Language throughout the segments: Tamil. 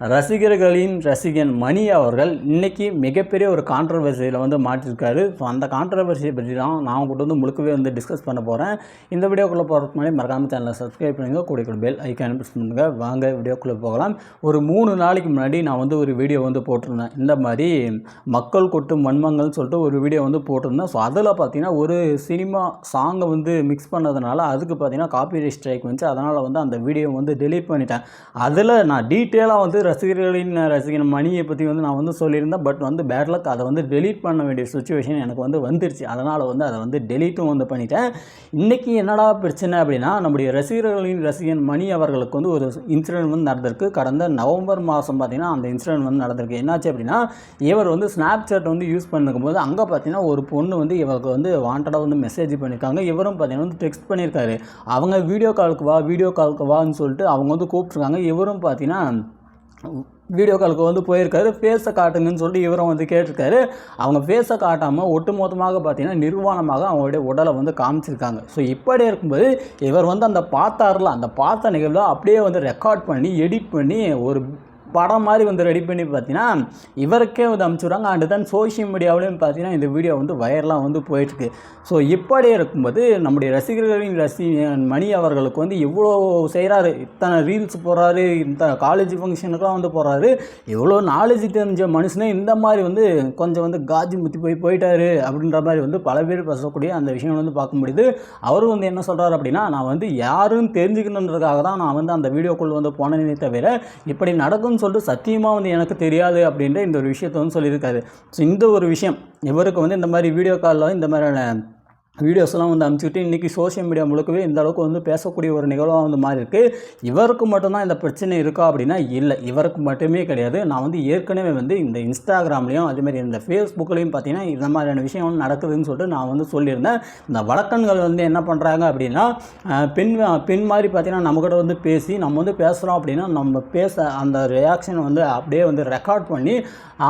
ரசிகர்களின் ரசிகன் மணி அவர்கள் இன்றைக்கி மிகப்பெரிய ஒரு கான்ட்ரவர்சியில் வந்து மாட்டிருக்காரு ஸோ அந்த கான்ட்ரவர்சியை பற்றி தான் நான் உங்கள்கிட்ட வந்து முழுக்கவே வந்து டிஸ்கஸ் பண்ண போகிறேன் இந்த வீடியோக்குள்ளே போகிறதுக்கு முன்னாடி மறக்காமல் சேனலை சப்ஸ்கிரைப் பண்ணுங்கள் கூட கூட பெல் ஐக்கான் ப்ரெஸ் பண்ணுங்கள் வாங்க வீடியோக்குள்ளே போகலாம். ஒரு மூணு நாளைக்கு முன்னாடி நான் வந்து ஒரு வீடியோ வந்து போட்டிருந்தேன். இந்த மாதிரி மக்கள் கொட்டும் மண்மங்கள்னு சொல்லிட்டு ஒரு வீடியோ வந்து போட்டிருந்தேன். ஸோ அதில் பார்த்தீங்கன்னா ஒரு சினிமா சாங்கை வந்து மிக்ஸ் பண்ணதுனால அதுக்கு பார்த்தீங்கன்னா காப்பி ஸ்ட்ரைக் வந்துச்சு. அதனால் வந்து அந்த வீடியோ வந்து டெலீட் பண்ணிட்டேன். அதில் நான் டீட்டெயிலாக வந்து ரசிகர்களின் ரசிகன் மணியை பற்றி வந்து நான் வந்து சொல்லியிருந்தேன். பட் வந்து பேட்லக் அதை வந்து டெலீட் பண்ண வேண்டிய சுச்சுவேஷன் எனக்கு வந்து வந்துருச்சு. அதனால் வந்து அதை வந்து டெலீட்டும் வந்து பண்ணிட்டேன். இன்றைக்கி என்னடா பிரச்சனை அப்படின்னா நம்முடைய ரசிகர்களின் ரசிகன் மணி அவர்களுக்கு வந்து ஒரு இன்சிடென்ட் வந்து நடந்திருக்கு. கடந்த நவம்பர் மாதம் பார்த்தீங்கன்னா அந்த இன்சிடென்ட் வந்து நடந்திருக்கு. என்னாச்சு அப்படின்னா இவர் வந்து ஸ்னாப் சாட் வந்து யூஸ் பண்ணும்போது அங்கே பார்த்தீங்கன்னா ஒரு பொண்ணு வந்து இவருக்கு வந்து வாண்டடாக வந்து மெசேஜ் பண்ணியிருக்காங்க இவரும் பார்த்தீங்கன்னா வந்து டெக்ஸ்ட் பண்ணியிருக்காரு அவங்க வீடியோ காலுக்கு வா வீடியோ காலுக்கு வான்னு சொல்லிட்டு அவங்க வந்து கூப்பிட்ருக்காங்க இவரும் பார்த்தீங்கன்னா வீடியோ காலுக்கு வந்து போயிருக்காரு ஃபேஸை காட்டுங்கன்னு சொல்லிட்டு இவரும் வந்து கேட்டிருக்காரு. அவங்க ஃபேஸை காட்டாமல் ஒட்டுமொத்தமாக பார்த்தீங்கன்னா நிர்வாணமாக அவங்களுடைய உடலை வந்து காமிச்சிருக்காங்க. ஸோ இப்படி இருக்கும்போது இவர் வந்து அந்த பார்த்தாரில் அந்த பார்த்த நிகழ்வில் அப்படியே வந்து ரெக்கார்ட் பண்ணி எடிட் பண்ணி ஒரு படம் மாதிரி வந்து ரெடி பண்ணி பார்த்தீங்கன்னா இவருக்கே வந்து அனுப்பிச்சுடுறாங்க. அண்டு தென் சோஷியல் மீடியாவிலையும் பார்த்தீங்கன்னா இந்த வீடியோ வந்து வைரலாக வந்து போயிட்டுருக்கு. ஸோ இப்படி இருக்கும்போது நம்முடைய ரசிகர்களின் ரசி மணி அவர்களுக்கு வந்து இவ்வளோ செய்கிறாரு இத்தனை ரீல்ஸ் போடுறாரு இந்த காலேஜ் ஃபங்க்ஷனுக்குலாம் வந்து போகிறாரு எவ்வளோ நாலேஜ் தெரிஞ்ச மனுஷனே இந்த மாதிரி வந்து கொஞ்சம் வந்து காஜி முத்தி போய் போயிட்டாரு அப்படின்ற மாதிரி வந்து பல பேர் பேசக்கூடிய அந்த விஷயம் வந்து பார்க்க முடியுது. அவரும் வந்து என்ன சொல்கிறாரு அப்படின்னா நான் வந்து யாருன்னு தெரிஞ்சுக்கணுன்றதுக்காக தான் நான் வந்து அந்த வீடியோக்குள்ளே வந்து போனேனே தவிர இப்படி நடக்கும்னு சொல்லிட்டு சத்தியமாக வந்து எனக்கு தெரியாது அப்படின்ற இந்த ஒரு விஷயத்த வந்து சொல்லியிருக்காரு. ஸோ இந்த ஒரு விஷயம் இவருக்கு வந்து இந்த மாதிரி வீடியோ காலில் இந்த மாதிரியான வீடியோஸ்லாம் வந்து அனுப்பிச்சிட்டு இன்றைக்கி சோஷியல் மீடியா முழுக்கவே இந்த அளவுக்கு வந்து பேசக்கூடிய ஒரு நிகழ்வாக வந்து மாறி இருக்குது இவருக்கு மட்டும்தான் இந்த பிரச்சனை இருக்கா அப்படின்னா இல்லை. இவருக்கு மட்டுமே கிடையாது. நான் வந்து ஏற்கனவே வந்து இந்த இன்ஸ்டாகிராம்லேயும் அதேமாதிரி இந்த ஃபேஸ்புக்லேயும் பார்த்தீங்கன்னா இந்த மாதிரியான விஷயம் வந்து நடக்குதுன்னு சொல்லிட்டு நான் வந்து சொல்லியிருந்தேன். இந்த வழக்கன்கள் வந்து என்ன பண்ணுறாங்க அப்படின்னா பெண் பெண் மாதிரி பார்த்தீங்கன்னா நம்மக்கிட்ட வந்து பேசி நம்ம வந்து பேசுகிறோம் அப்படின்னா நம்ம பேச அந்த ரியாக்ஷன் வந்து அப்படியே வந்து ரெக்கார்ட் பண்ணி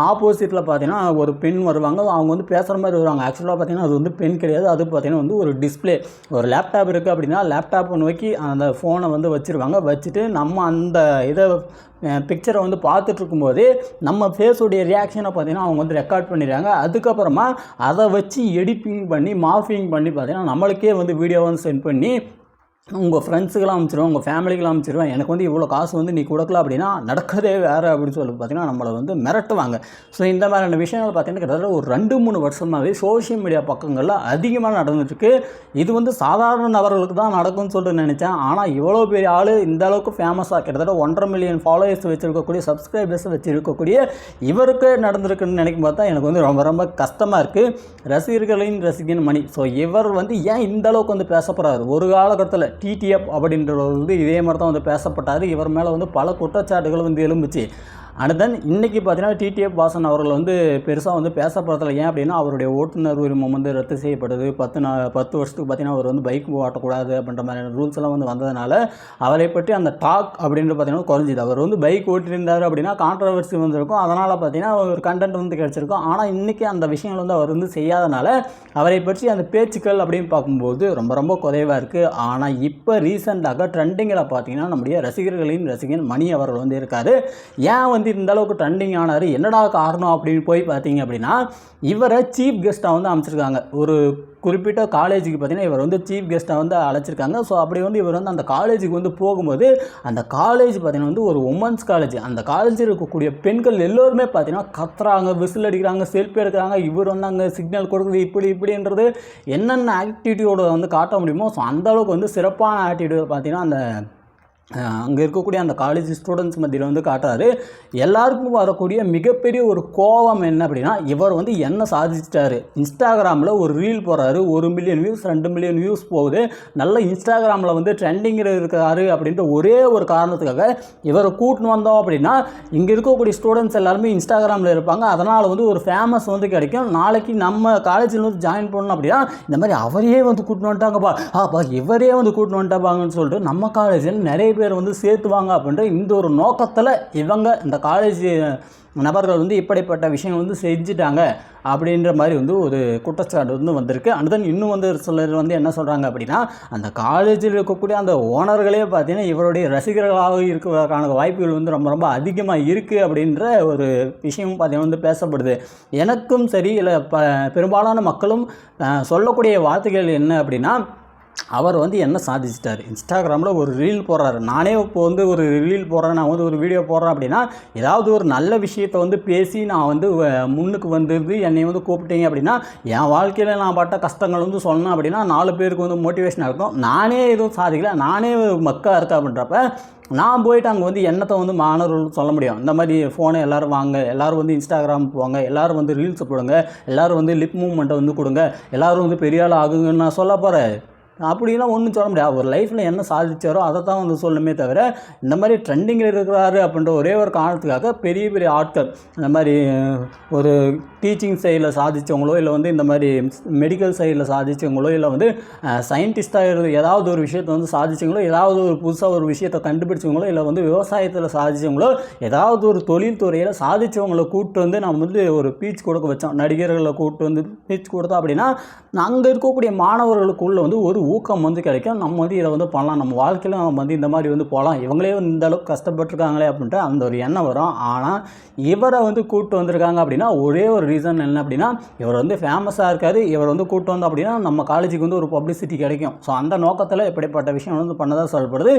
ஆப்போசிட்டில் பார்த்தீங்கன்னா ஒரு பெண் வருவாங்க. அவங்க வந்து பேசுகிற மாதிரி வருவாங்க. ஆக்சுவலாக பார்த்தீங்கன்னா அது வந்து பெண் கிடையாது. அது பார்த்தீங்கன்னா வந்து ஒரு டிஸ்ப்ளே ஒரு லேப்டாப் இருக்குது அப்படின்னா லேப்டாப் நோக்கி அந்த ஃபோனை வந்து வச்சுருவாங்க. வச்சுட்டு நம்ம அந்த இதை பிக்சரை வந்து பார்த்துட்ருக்கும்போது நம்ம ஃபேஸுடைய ரியாக்ஷனை பார்த்தீங்கன்னா அவங்க வந்து ரெக்கார்ட் பண்ணிடுறாங்க. அதுக்கப்புறமா அதை வச்சு எடிட்டிங் பண்ணி மாஃபிங் பண்ணி பார்த்தீங்கன்னா நம்மளுக்கே வந்து வீடியோ வந்து சென்ட் பண்ணி உங்கள் ஃப்ரெண்ட்ஸுக்கெல்லாம் அனுப்பிச்சிருவேன் உங்கள் ஃபேமிலிக்கெல்லாம் அனுப்பிச்சிருவேன். எனக்கு வந்து இவ்வளோ காசு வந்து நீ கொடுக்கல அப்படின்னா நடக்கதே வேறு அப்படின்னு சொல்லி பார்த்தீங்கன்னா நம்மளை வந்து மிரட்டுவாங்க. ஸோ இந்த மாதிரியான விஷயங்கள் பார்த்தீங்கன்னா கிட்டத்தட்ட ஒரு ரெண்டு மூணு வருஷமாகவே சோஷியல் மீடியா பக்கங்களில் அதிகமாக நடந்துட்டுருக்கு. இது வந்து சாதாரண நபர்களுக்கு தான் நடக்கும்னு சொல்லிட்டு நினச்சேன். ஆனால் இவ்வளோ பெரிய ஆள் இந்த அளவுக்கு ஃபேமஸாக கிட்டத்தட்ட ஒன்றரை மில்லியன் ஃபாலோவர்ஸ் வச்சுருக்கக்கூடிய சப்ஸ்கிரைபர்ஸ் வச்சுருக்கக்கூடிய இவருக்கு நடந்திருக்குன்னு நினைக்கும் பார்த்தா எனக்கு வந்து ரொம்ப ரொம்ப கஷ்டமாக இருக்குது ரசிகர்களின் ரசிகன் மணி. ஸோ இவர் வந்து ஏன் இந்த அளவுக்கு வந்து பேசப்படுறாரு ஒரு காலகட்டத்தில் டிடிஎஃப் அப்படின்றவர் வந்து இதே மாதிரி தான் வந்து பேசப்பட்டார். இவர் மேலே வந்து பல குற்றச்சாட்டுகள் வந்து எழும்புச்சு அண்ட் தென் இன்றைக்கி பார்த்தீங்கன்னா டிடிஎஃப் வாசன் அவர்கள் வந்து பெருசாக வந்து பேசப்படுறதில்ல. ஏன் அப்படின்னா அவருடைய ஓட்டுநர் உரிமம் வந்து ரத்து செய்யப்படுது. பத்து நா பத்து வருஷத்துக்கு பார்த்தீங்கன்னா அவர் வந்து பைக் ஓட்டக்கூடாது அப்படின்ற மாதிரியான ரூல்ஸ் எல்லாம் வந்து வந்ததுனால அவரை பற்றி அந்த டாக் அப்படின்றது பார்த்தீங்கன்னா குறைஞ்சிது. அவர் வந்து பைக் ஓட்டியிருந்தார் அப்படின்னா கான்ட்ரவர்சி வந்திருக்கும். அதனால் பார்த்தீங்கன்னா ஒரு கண்டென்ட் வந்து கிடச்சிருக்கும். ஆனால் இன்றைக்கி அந்த விஷயங்கள் வந்து அவர் வந்து செய்யாதனால அவரை பற்றி அந்த பேச்சுக்கள் அப்படின்னு பார்க்கும்போது ரொம்ப ரொம்ப குறைவாக இருக்குது ஆனால் இப்போ ரீசெண்டாக ட்ரெண்டிங்கில் பார்த்தீங்கன்னா நம்முடைய ரசிகர்களின் ரசிகன் மணி அவர்கள் வந்து இருக்கார். ஏன் வந்து இந்த அளவுக்கு ட்ரெண்டிங் ஆனார். என்னடா காரணம் அப்படின்னு போய் பார்த்தீங்க அப்படின்னா இவரை சீஃப் கெஸ்ட்டாக வந்து அமைச்சிருக்காங்க. ஒரு குறிப்பிட்ட காலேஜுக்கு பார்த்தீங்கன்னா இவர் வந்து சீஃப் கெஸ்ட்டாக வந்து அழைச்சிருக்காங்க. ஸோ அப்படி வந்து இவர் வந்து அந்த காலேஜுக்கு வந்து போகும்போது அந்த காலேஜ் பார்த்தீங்கன்னா வந்து ஒரு உமன்ஸ் காலேஜ் அந்த காலேஜில் இருக்கக்கூடிய பெண்கள் எல்லோருமே பார்த்தீங்கன்னா கத்துறாங்க விசில் அடிக்கிறாங்க செல்ஃபி எடுக்கிறாங்க. இவர் வந்து அங்கே சிக்னல் கொடுக்குறது இப்படி இப்படின்றது என்னென்ன ஆக்டிவிட்டியோட வந்து காட்ட முடியுமோ ஸோ அந்த அளவுக்கு வந்து சிறப்பான ஆக்டிவிட்டி பார்த்தீங்கன்னா அந்த அங்கே இருக்கக்கூடிய அந்த காலேஜ் ஸ்டூடெண்ட்ஸ் மத்தியில் வந்து காட்டுறாரு. எல்லாருக்கும் வரக்கூடிய மிகப்பெரிய ஒரு கோபம் என்ன அப்படின்னா இவர் வந்து என்ன சாதிச்சிட்டாரு? இன்ஸ்டாகிராமில் ஒரு ரீல் போடுறாரு. ஒரு மில்லியன் வியூஸ் ரெண்டு மில்லியன் வியூஸ் போகுது. நல்ல இன்ஸ்டாகிராமில் வந்து ட்ரெண்டிங்கில் இருக்காரு அப்படின்ற ஒரே ஒரு காரணத்துக்காக இவரை கூட்டின்னு வந்தோம் அப்படின்னா இங்கே இருக்கக்கூடிய ஸ்டூடெண்ட்ஸ் எல்லாருமே இன்ஸ்டாகிராமில் இருப்பாங்க. அதனால் வந்து ஒரு ஃபேமஸ் வந்து கிடைக்கும். நாளைக்கு நம்ம காலேஜில் வந்து ஜாயின் பண்ணணும் அப்படின்னா இந்த மாதிரி அவரையே வந்து கூட்டின்னு வந்துட்டாங்கப்பா. ஆப்பா இவரே வந்து கூட்டின்னு வந்துட்டாப்பாங்கன்னு சொல்லிட்டு நம்ம காலேஜில் நிறைய பேர் வந்து சேர்த்துவாங்க அப்படின்ற இந்த ஒரு நோக்கத்தில் இவங்க இந்த காலேஜ் நபர்கள் வந்து இப்படிப்பட்ட விஷயங்கள் வந்து செஞ்சுட்டாங்க அப்படின்ற மாதிரி வந்து ஒரு குற்றச்சாட்டு வந்து வந்திருக்கு. அண்ட் தென் இன்னும் வந்து சிலர் வந்து என்ன சொல்கிறாங்க அப்படின்னா அந்த காலேஜில் இருக்கக்கூடிய அந்த ஓனர்களே பார்த்தீங்கன்னா இவருடைய ரசிகர்களாக இருக்கிறதுக்கான வாய்ப்புகள் வந்து ரொம்ப ரொம்ப அதிகமாக இருக்குது அப்படின்ற ஒரு விஷயம் பார்த்தீங்கன்னா வந்து பேசப்படுது. எனக்கும் சரி இல்லை ப பெரும்பாலான மக்களும் சொல்லக்கூடிய வார்த்தைகள் என்ன அப்படின்னா அவர் வந்து என்ன சாதிச்சிட்டார்? இன்ஸ்டாகிராமில் ஒரு ரீல் போடுறாரு. நானே இப்போ வந்து ஒரு ரீல் போடுறேன் நான் வந்து ஒரு வீடியோ போடுறேன் அப்படின்னா ஏதாவது ஒரு நல்ல விஷயத்தை வந்து பேசி நான் வந்து முன்னுக்கு வந்துருந்து என்னை வந்து கூப்பிட்டீங்க அப்படின்னா என் வாழ்க்கையில் நான் பட்ட கஷ்டங்கள் வந்து சொன்னேன் அப்படின்னா நாலு பேருக்கு வந்து மோட்டிவேஷனாக இருக்கும். நானே எதுவும் சாதிக்கல. நானே மக்கா இருக்கா அப்படின்றப்ப நான் போயிட்டு அங்கே வந்து என்னத்தை வந்து மாணவர்கள் சொல்ல முடியும்? இந்த மாதிரி ஃபோனை எல்லோரும் வாங்க எல்லோரும் வந்து இன்ஸ்டாகிராம் போவாங்க எல்லோரும் வந்து ரீல்ஸ் போடுங்க எல்லோரும் வந்து லிப் மூவ்மெண்ட்டை வந்து கொடுங்க எல்லோரும் வந்து பெரிய ஆள் ஆகுங்கன்னு நான் சொல்ல போகிறேன் அப்படிலாம் ஒன்றும் சொல்ல முடியாது. ஒரு லைஃப்பில் என்ன சாதிச்சாரோ அதை தான் வந்து சொல்லணுமே தவிர இந்த மாதிரி ட்ரெண்டிங்கில் இருக்கிறாரு அப்படின்ற ஒரே ஒரு காரணத்துக்காக பெரிய பெரிய ஆட்கள் இந்த மாதிரி ஒரு டீச்சிங் சைடில் சாதித்தவங்களோ இல்லை வந்து இந்த மாதிரி மெடிக்கல் சைடில் சாதித்தவங்களோ இல்லை வந்து சயின்டிஸ்ட்டாக இருந்து ஏதாவது ஒரு விஷயத்தை வந்து சாதித்தவங்களோ ஏதாவது ஒரு புதுசாக ஒரு விஷயத்தை கண்டுபிடிச்சவங்களோ இல்லை வந்து விவசாயத்தில் சாதித்தவங்களோ ஏதாவது ஒரு தொழில் துறையில் சாதிச்சவங்களை கூப்பிட்டு வந்து நம்ம வந்து ஒரு பீச் கொடுக்க வச்சோம். நடிகர்களை கூப்பிட்டு வந்து பீச் கொடுத்தோம் அப்படின்னா அங்கே இருக்கக்கூடிய மாணவர்களுக்குள்ளே வந்து ஒரு ஊக்கம் வந்து கிடைக்கும். நம்ம வந்து இதை வந்து பண்ணலாம். நம்ம வாழ்க்கையில் நம்ம வந்து இந்த மாதிரி வந்து போகலாம். இவங்களே வந்து இந்த அளவுக்கு கஷ்டப்பட்டிருக்காங்களே அப்படின்ட்டு அந்த ஒரு எண்ணம் வரும். ஆனால் இவரை வந்து கூப்பிட்டு வந்திருக்காங்க அப்படின்னா ஒரே ஒரு ரீசன் என்ன அப்படின்னா இவர் வந்து ஃபேமஸாக இருக்காரு. இவர் வந்து கூப்பிட்டு வந்தோம் அப்படின்னா நம்ம காலேஜுக்கு வந்து ஒரு பப்ளிசிட்டி கிடைக்கும். ஸோ அந்த நோக்கத்தில் இப்படிப்பட்ட விஷயம் வந்து பண்ணதாக சொல்லப்படுது.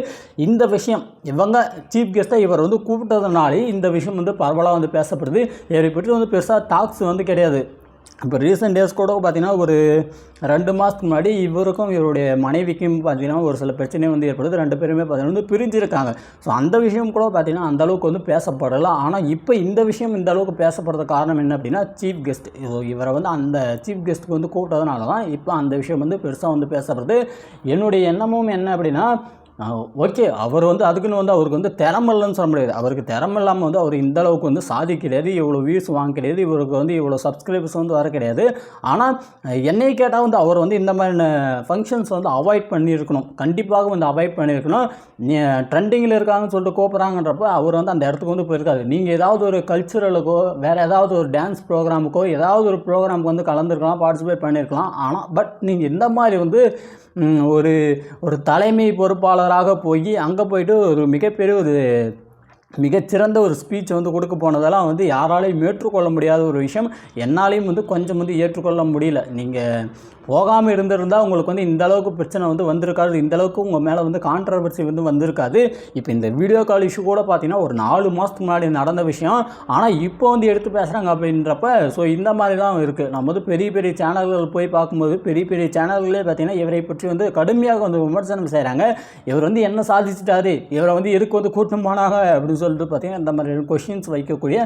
இந்த விஷயம் இவங்க சீஃப் கெஸ்ட்டாக இவர் வந்து கூப்பிட்டதுனாலே இந்த விஷயம் வந்து பரவலாக வந்து பேசப்படுது. இவரை பற்றி வந்து பெருசாக டாக்ஸ் வந்து கிடையாது. இப்போ ரீசெண்ட் டேஸ் கூட பார்த்தீங்கன்னா ஒரு ரெண்டு மாதத்துக்கு முன்னாடி இவருக்கும் இவருடைய மனைவிக்கும் பார்த்தீங்கன்னா ஒரு சில பிரச்சனை வந்து ஏற்படுது. ரெண்டு பேருமே பார்த்தீங்கன்னா வந்து பிரிஞ்சிருக்காங்க. ஸோ அந்த விஷயம் கூட பார்த்தீங்கன்னா அந்த அளவுக்கு வந்து பேசப்படலை. ஆனால் இப்போ இந்த விஷயம் இந்த அளவுக்கு பேசப்படுறதுக்கு காரணம் என்ன அப்படின்னா சீஃப் கெஸ்ட் இவரை வந்து அந்த சீஃப் கெஸ்ட்டுக்கு வந்து கூப்பிட்டதுனால தான் இப்போ அந்த விஷயம் வந்து பெருசாக வந்து பேசப்படுது. என்னுடைய எண்ணமும் என்ன அப்படின்னா ஓகே. அவர் வந்து அதுக்குன்னு வந்து அவருக்கு வந்து திறமை சொல்ல முடியாது. அவருக்கு திறமை இல்லாமல் வந்து அவர் இந்த அளவுக்கு வந்து சாதிக்கிடையாது இவ்வளோ வியூஸ் வாங்க கிடையாது இவருக்கு வந்து இவ்வளோ சப்ஸ்கிரைபர்ஸ் வந்து வர கிடையாது. ஆனால் என்னை கேட்டால் வந்து அவர் வந்து இந்த மாதிரியான ஃபங்க்ஷன்ஸ் வந்து அவாய்ட் பண்ணியிருக்கணும். கண்டிப்பாக வந்து அவாய்ட் பண்ணியிருக்கணும். ட்ரெண்டிங்கில் இருக்காங்கன்னு சொல்லிட்டு கூப்பிட்றாங்கன்றப்ப அவர் வந்து அந்த இடத்துக்கு வந்து போயிருக்காரு. நீங்கள் ஏதாவது ஒரு கல்ச்சுரலுக்கோ வேறு ஏதாவது ஒரு டான்ஸ் ப்ரோக்ராமுக்கோ ஏதாவது ஒரு ப்ரோக்ராமுக்கு வந்து கலந்துருக்கலாம் பார்ட்டிசிபேட் பண்ணியிருக்கலாம் ஆனால் பட் நீங்கள் இந்த மாதிரி வந்து ஒரு ஒரு தலைமை பொறுப்பாளர் பொறுப்பாளராக போய் அங்கே போயிட்டு ஒரு மிகப்பெரிய ஒரு மிகச்சிறந்த ஒரு ஸ்பீச் வந்து கொடுக்க போனதெல்லாம் வந்து யாராலையும் ஏற்றுக்கொள்ள முடியாத ஒரு விஷயம். என்னாலையும் வந்து கொஞ்சம் வந்து ஏற்றுக்கொள்ள முடியல. நீங்கள் போகாமல் இருந்திருந்தால் உங்களுக்கு வந்து இந்த அளவுக்கு பிரச்சனை வந்து வந்திருக்காது. இந்த அளவுக்கு உங்கள் மேலே வந்து கான்ட்ரவர்சி வந்து வந்திருக்காது. இப்போ இந்த வீடியோ கால் இஷ்யூ கூட பார்த்தீங்கன்னா ஒரு நாலு மாதத்துக்கு முன்னாடி நடந்த விஷயம். ஆனால் இப்போ வந்து எடுத்து பேசுகிறாங்க அப்படின்றப்ப ஸோ இந்த மாதிரி தான் இருக்குது நம்ம வந்து பெரிய பெரிய சேனல்கள் போய் பார்க்கும்போது பெரிய பெரிய சேனல்களே பார்த்தீங்கன்னா இவரை பற்றி வந்து கடுமையாக வந்து விமர்சனம் செய்கிறாங்க இவர் வந்து என்ன சாதிச்சிட்டாரு? இவரை வந்து எதுக்கு வந்து கூட்டம் போனாங்க? அப்படின்னு சொல்லிட்டு பார்த்தீங்கன்னா இந்த மாதிரி கொஷின்ஸ் வைக்கக்கூடிய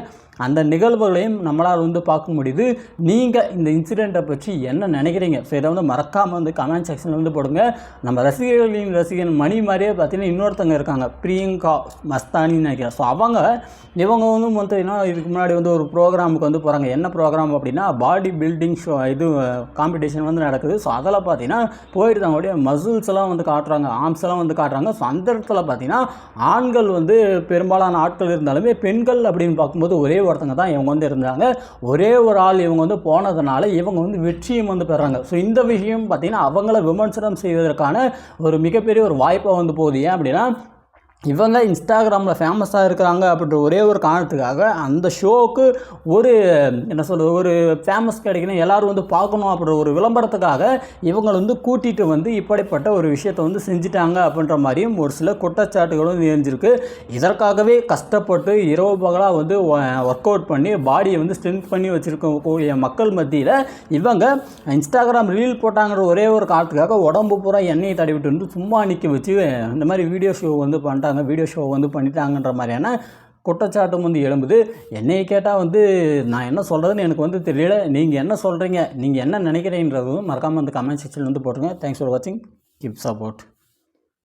அந்த நிகழ்வுகளையும் நம்மளால் வந்து பார்க்க முடியுது. நீங்கள் இந்த இன்சிடெண்ட்டை பற்றி என்ன நினைக்கிறீங்க? இதை வந்து மறக்காமல் வந்து கமெண்ட் செக்ஷனில் வந்து போடுங்க. நம்ம ரசிகர்களின் ரசிகன் மணி மாதிரியே பார்த்தீங்கன்னா இன்னொருத்தங்க இருக்காங்க. பிரியங்கா மஸ்தானின்னு நினைக்கிறேன் ஸோ அவங்க இவங்க வந்து பார்த்தீங்கன்னா இதுக்கு முன்னாடி வந்து ஒரு ப்ரோக்ராமுக்கு வந்து போகிறாங்க என்ன ப்ரோக்ராம் அப்படின்னா பாடி பில்டிங் ஷோ இது காம்படிஷன் வந்து நடக்குது. ஸோ அதில் பார்த்தீங்கன்னா போயிட்டு அவங்களுடைய மசில்ஸ் எல்லாம் வந்து காட்டுறாங்க. ஆர்ம்ஸ் எல்லாம் வந்து காட்டுறாங்க. ஸோ அந்த இடத்துல பார்த்தீங்கன்னா ஆண்கள் வந்து பெரும்பாலான ஆட்கள் இருந்தாலுமே பெண்கள் அப்படின்னு பார்க்கும்போது ஒரே ஒருத்தங்க தான் இவங்க வந்து இருந்தாங்க. ஒரே ஒரு ஆள் இவங்க வந்து போனதுனால இவங்க வந்து வெற்றியும் வந்து பெறாங்க. ஸோ இந்த விஷயம் பார்த்தீங்கன்னா அவங்கள விமர்சனம் செய்வதற்கான ஒரு மிகப்பெரிய ஒரு வாய்ப்பாக வந்து போகுது. ஏன் அப்படின்னா இவங்க இன்ஸ்டாகிராமில் ஃபேமஸாக இருக்கிறாங்க அப்படின்ற ஒரே ஒரு காரணத்துக்காக அந்த ஷோவுக்கு ஒரு என்ன சொல்கிறது ஒரு ஃபேமஸ் கிடைக்கணும் எல்லாரும் வந்து பார்க்கணும் அப்படின்ற ஒரு விளம்பரத்துக்காக இவங்களை வந்து கூட்டிகிட்டு வந்து இப்படிப்பட்ட ஒரு விஷயத்தை வந்து செஞ்சுட்டாங்க அப்படின்ற மாதிரியும் ஒரு சில குற்றச்சாட்டுகளும் நிறைஞ்சிருக்கு இதற்காகவே கஷ்டப்பட்டு இரவு பகலாக வந்து ஒர்க் அவுட் பண்ணி பாடியை வந்து ஸ்ட்ரென்த் பண்ணி வச்சுருக்கக்கூடிய மக்கள் மத்தியில் இவங்க இன்ஸ்டாகிராம் ரீல் போட்டாங்கிற ஒரே ஒரு காரணத்துக்காக உடம்பு பூரா எண்ணெயை தடவிட்டு வந்து சும்மா நிற்க வச்சு இந்த மாதிரி வீடியோ ஷோ வந்து பண்ணிட்டாங்க. வீடியோ ஷோ வந்து பண்ணிட்டாங்கன்ற மாதிரியான குற்றச்சாட்டும் வந்து எழும்புது. என்னையை கேட்டால் வந்து நான் என்ன சொல்கிறதுன்னு எனக்கு வந்து தெரியல. நீங்கள் என்ன சொல்கிறீங்க நீங்கள் என்ன நினைக்கிறீன்றதும் மறக்காமல் அந்த கமெண்ட் செக்ஷனில் வந்து போட்டுருங்க. தேங்க்ஸ் ஃபார் வாட்சிங் கிப் சப்போர்ட்